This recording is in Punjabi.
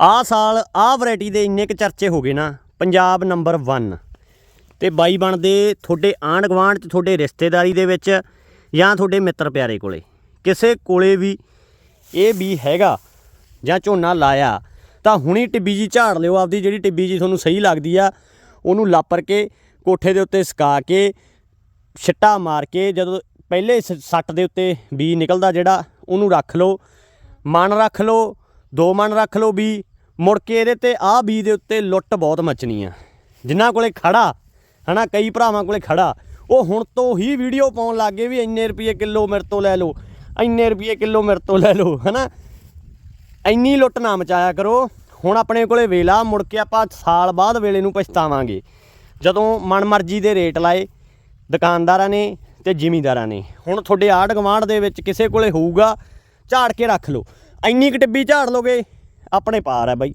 ਆਹ ਸਾਲ ਆਹ ਵੈਰਾਈਟੀ ਦੇ ਇੰਨੇ ਕੁ ਚਰਚੇ ਹੋ ਗਏ ਨਾ, ਪੰਜਾਬ ਨੰਬਰ 1 ਤੇ ਬਾਈ ਬਣਦੇ ਤੁਹਾਡੇ ਆਂਢ ਗੁਆਂਢ ਚ ਤੁਹਾਡੇ ਰਿਸ਼ਤੇਦਾਰੀ ਦੇ ਵਿੱਚ ਜਾਂ ਤੁਹਾਡੇ ਮਿੱਤਰ ਪਿਆਰੇ ਕੋਲੇ। ਕਿਸੇ ਕੋਲੇ ਵੀ ਇਹ ਵੀ ਹੈਗਾ ਜਾਂ ਝੋਨਾ ਲਾਇਆ, ਤਾਂ ਹੁਣੀ ਟਿੱਬੀ ਜੀ ਝਾੜ ਲਿਓ ਆਪਦੀ, ਜਿਹੜੀ ਟਿੱਬੀ ਜੀ ਤੁਹਾਨੂੰ ਸਹੀ ਲੱਗਦੀ ਆ, ਉਹਨੂੰ ਲਾਪਰ ਕੇ, ਕੋਠੇ ਦੇ ਉੱਤੇ ਸੁਕਾ ਕੇ, ਛਿੱਟਾ ਮਾਰ ਕੇ, ਜਦੋਂ ਪਹਿਲੇ ਸ- ਸੱਟ ਦੇ ਉੱਤੇ ਬੀ ਨਿਕਲਦਾ ਜਿਹੜਾ, ਉਹਨੂੰ ਰੱਖ ਲਓ, ਮਨ ਰੱਖ ਲਓ ਦੋ ਮਨ ਰੱਖ ਲਓ ਬੀ। ਮੁੜ ਕੇ ਇਹਦੇ ਤੇ ਆਹ ਬੀ ਦੇ ਉੱਤੇ ਲੁੱਟ ਬਹੁਤ ਮਚਣੀ ਆ। ਜਿਨ੍ਹਾਂ ਕੋਲੇ ਖੜਾ, ਹਨਾ, ਕਈ ਭਰਾਵਾਂ ਕੋਲੇ ਖੜਾ, ਉਹ ਹੁਣ ਤੋਂ ਹੀ ਵੀਡੀਓ ਪਾਉਣ ਲੱਗ ਗਏ ਵੀ ਇੰਨੇ ਰੁਪਏ ਕਿਲੋ ਮੇਰੇ ਤੋਂ ਲੈ ਲਓ, ਇੰਨੇ ਰੁਪਏ ਕਿਲੋ ਮੇਰੇ ਤੋਂ ਲੈ ਲਓ, ਹਨਾ। ਇੰਨੀ ਲੁੱਟ ਨਾ ਮਚਾਇਆ ਕਰੋ। ਹੁਣ ਆਪਣੇ ਕੋਲੇ ਵੇਲਾ, ਮੁੜ ਕੇ ਆਪਾਂ ਸਾਲ ਬਾਅਦ ਵੇਲੇ ਨੂੰ ਪਛਤਾਵਾਂਗੇ। ਜਦੋਂ ਮਨਮਰਜ਼ੀ ਦੇ ਰੇਟ ਲਾਏ, ਦੁਕਾਨਦਾਰਾਂ ਨੇ ਤੇ ਜ਼ਿਮੀਂਦਾਰਾਂ ਨੇ। ਹੁਣ ਤੁਹਾਡੇ ਆੜ ਗਵਾਂਢ ਦੇ ਵਿੱਚ ਕਿਸੇ ਕੋਲੇ ਹੋਊਗਾ, ਝਾੜ ਕੇ ਰੱਖ ਲਓ। ਇੰਨੀ ਕੁ ਟਿੱਬੀ ਝਾੜ ਲੋਗੇ ਆਪਣੇ ਪਾਰ ਹੈ ਬਾਈ।